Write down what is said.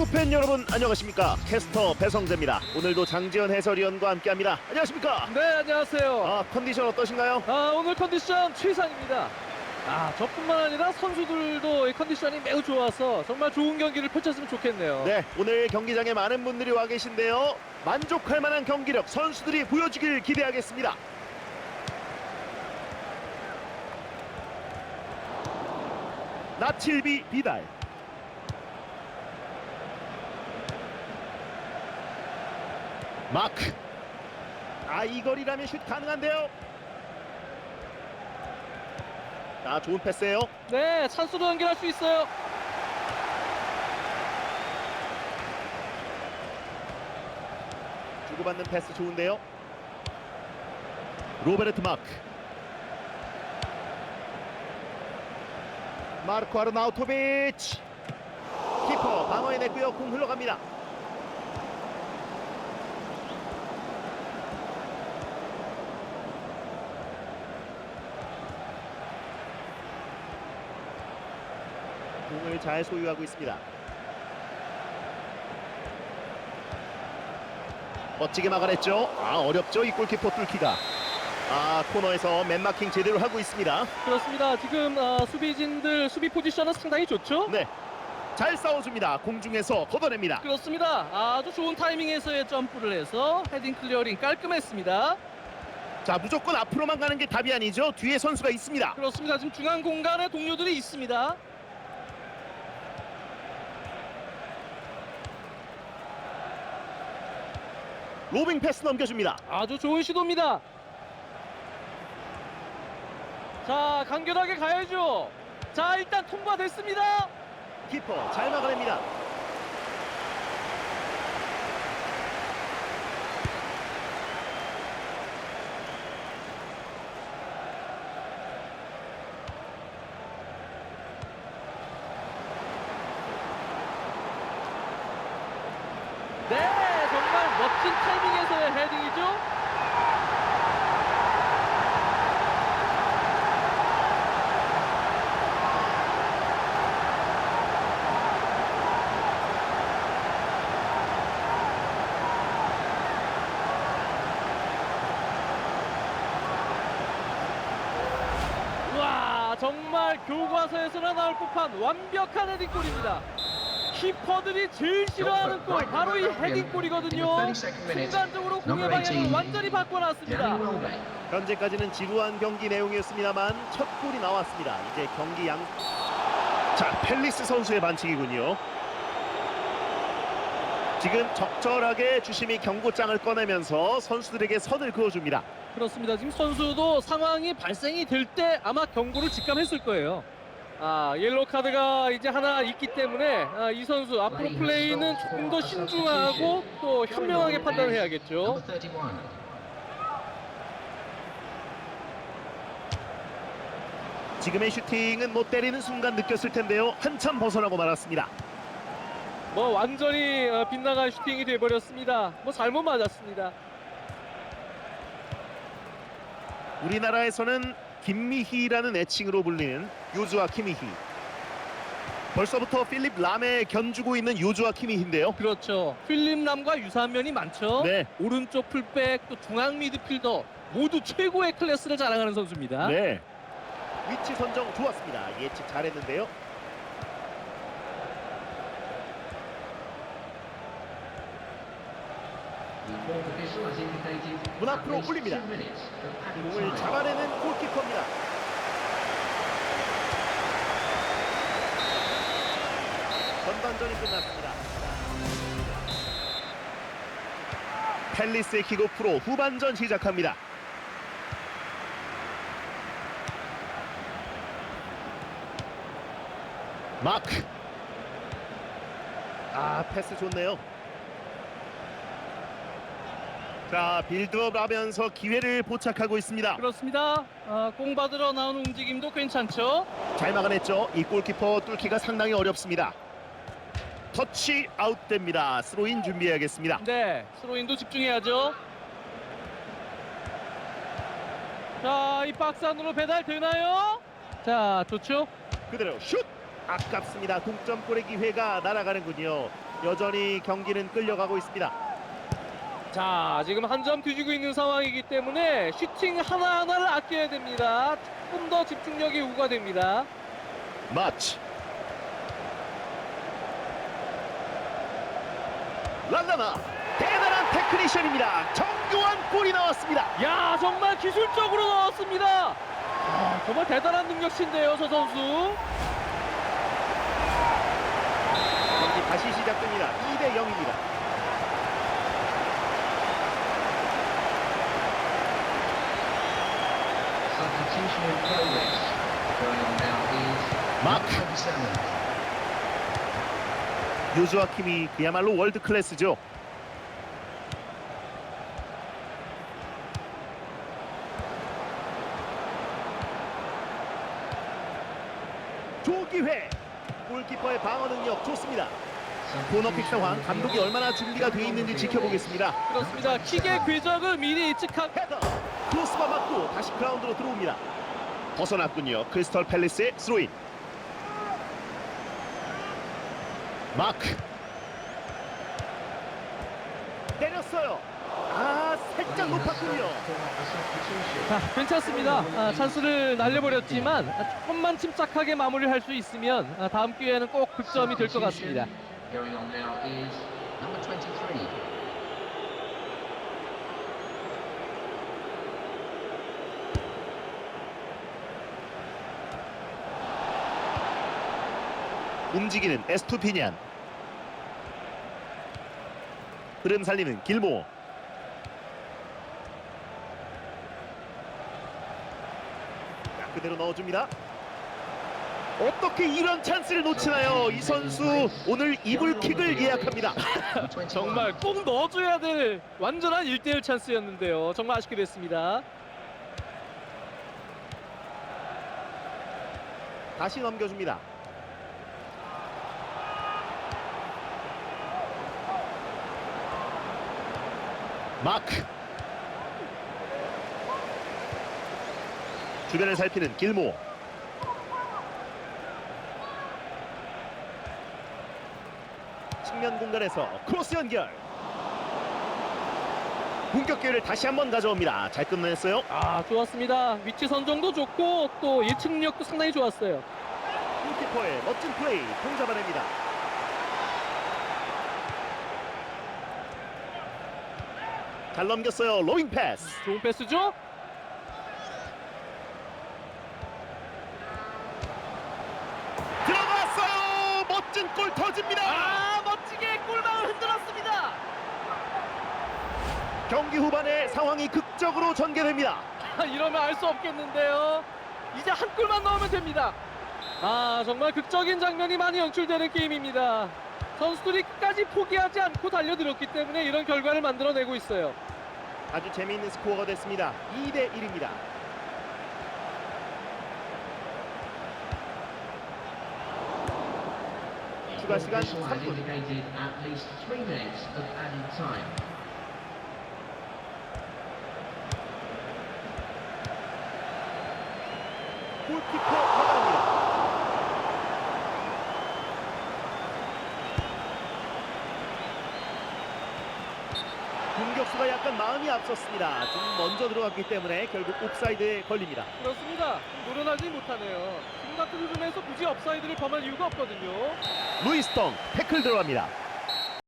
축구팬 여러분 안녕하십니까 캐스터 배성재입니다 오늘도 장지현 해설위원과 함께합니다 안녕하십니까 네 안녕하세요. 아 컨디션 어떠신가요? 아 오늘 컨디션 최상입니다. 아 저뿐만 아니라 선수들도 이 컨디션이 매우 좋아서 정말 좋은 경기를 펼쳤으면 좋겠네요. 네 오늘 경기장에 많은 분들이 와 계신데요 만족할 만한 경기력 선수들이 보여주길 기대하겠습니다 나칠비 비달 마크 아 이 거리라면 슛 가능한데요 아 좋은 패스예요 네 찬스로 연결할 수 있어요. 주고받는 패스 좋은데요. 로베르트 마크. 마르코 아르나우토비치. 키퍼 방어해냈고요. 공 흘러갑니다. 공을 잘 소유하고 있습니다. 멋지게 막아냈죠. 아 어렵죠 이 골키퍼 뚫기가. 아 코너에서 맨마킹 제대로 하고 있습니다. 그렇습니다. 지금 아, 수비진들 수비 포지션은 상당히 좋죠. 네, 잘 싸워줍니다. 공중에서 걷어냅니다. 그렇습니다. 아주 좋은 타이밍에서의 점프를 해서 헤딩 클리어링 깔끔했습니다. 자 무조건 앞으로만 가는 게 답이 아니죠. 뒤에 선수가 있습니다. 그렇습니다. 지금 중앙 공간에 동료들이 있습니다. 로빙 패스 넘겨줍니다. 아주 좋은 시도입니다. 자, 간결하게 가야죠. 자, 일단 통과됐습니다. 키퍼 잘 막아냅니다. 네, 멋진 타이밍에서의 헤딩이죠. 와, 정말 교과서에서나 나올 법한 완벽한 헤딩골입니다. 키퍼들이 제일 싫어하는 골 바로 이 헤딩골이거든요. 순간적으로 공의 방향을 완전히 바꿔놨습니다. 현재까지는 지루한 경기 내용이었습니다만 첫 골이 나왔습니다. 이제 경기 양. 자 펠리스 선수의 반칙이군요. 지금 적절하게 주심이 경고장을 꺼내면서 선수들에게 선을 그어줍니다. 그렇습니다. 지금 선수도 상황이 발생이 될 때 아마 경고를 직감했을 거예요. 아 옐로 카드가 이제 하나 있기 때문에 아, 이 선수 앞으로 플레이는 조금 더 신중하고 또 현명하게 판단을 해야겠죠. 지금의 슈팅은 못 때리는 순간 느꼈을 텐데요. 한참 벗어나고 말았습니다. 뭐 완전히 어, 빗나간 슈팅이 돼버렸습니다. 뭐 잘못 맞았습니다. 우리나라에서는 김미희라는 애칭으로 불리는 요즈와 키미희. 벌써부터 필립 람에 견주고 있는 요즈와 키미희인데요. 그렇죠. 필립 람과 유사한 면이 많죠. 네, 오른쪽 풀백 또 중앙 미드필더 모두 최고의 클래스를 자랑하는 선수입니다. 네. 위치 선정 좋았습니다. 예측 잘했는데요. 문 앞으로 올립니다. 공을 잡아내는 골키퍼입니다. 전반전이 끝났습니다. 펠리스의 킥오프로 후반전 시작합니다. 마크. 아 패스 좋네요. 자 빌드업 하면서 기회를 포착하고 있습니다. 그렇습니다. 아, 공 받으러 나오는 움직임도 괜찮죠. 잘 막아냈죠. 이 골키퍼 뚫기가 상당히 어렵습니다. 터치 아웃됩니다. 스로인 준비해야겠습니다. 네, 스로인도 집중해야죠. 자, 이 박스 안으로 배달 되나요? 자, 좋죠. 그대로 슛! 아깝습니다. 동점골의 기회가 날아가는군요. 여전히 경기는 끌려가고 있습니다. 자, 지금 한 점 뒤지고 있는 상황이기 때문에 슈팅 하나하나를 아껴야 됩니다. 조금 더 집중력이 요구가 됩니다. 마치 랄라나 대단한 테크니션입니다. 정교한 골이 나왔습니다. 야, 정말 기술적으로 나왔습니다. 아, 정말 대단한 능력치인데요, 저 선수. 경기 다시 시작됩니다. 2대 0입니다. Substitution in progress. Going on now is Mark. 27. 요즈와 킴이 그야말로 월드 클래스죠. 조기회 골키퍼의 방어 능력 좋습니다. 코너킥 상황 감독이 얼마나 준비가 돼 있는지 지켜보겠습니다. 그렇습니다. 킥의 궤적을 미리 예측한 헤더 크로스바 맞고 다시 그라운드로 들어옵니다. 벗어났군요. 크리스털 팰리스의 스로인. 마크 때렸어요. 아 살짝 높았군요. 자, 괜찮습니다. 아, 찬스를 날려버렸지만 아, 조금만 침착하게 마무리할 수 있으면 아, 다음 기회에는 꼭 득점이 될 것 같습니다. 움직이는 에스투피니안. 흐름 살리는 길모. 자, 그대로 넣어줍니다. 어떻게 이런 찬스를 놓치나요? 이 선수 오늘 이불킥을 예약합니다. Number 21. 정말 꼭 넣어줘야 될 완전한 1대1 찬스였는데요. 정말 아쉽게 됐습니다. 다시 넘겨줍니다. 마크 주변을 살피는 길모 측면 공간에서 크로스 연결 공격 기회를 다시 한번 가져옵니다. 잘 끝냈어요. 아, 좋았습니다. 위치 선정도 좋고 또 예측력도 상당히 좋았어요. 골키퍼의 멋진 플레이 공 잡아냅니다. 잘 넘겼어요. 로잉 패스. 좋은 패스죠? 들어갔어요. 멋진 골 터집니다. 아, 멋지게 골망을 흔들었습니다. 경기 후반에 상황이 극적으로 전개됩니다. 아, 이러면 알 수 없겠는데요. 이제 한 골만 넣으면 됩니다. 아, 정말 극적인 장면이 많이 연출되는 게임입니다. 선수들이 끝까지 포기하지 않고 달려들었기 때문에 이런 결과를 만들어내고 있어요. 아주 재미있는 스코어가 됐습니다. 2대 1입니다. 추가 시간 Official has 3분. indicated at least three minutes of added time. 골키퍼 나갑니다. 공격수가 약간 마음이 앞섰습니다. 좀 먼저 들어갔기 때문에 결국 옵사이드에 걸립니다. 그렇습니다. 노련하지 못하네요. 지금 같은 흐름에서 굳이 업사이드를 범할 이유가 없거든요. 루이스턴 태클 들어갑니다.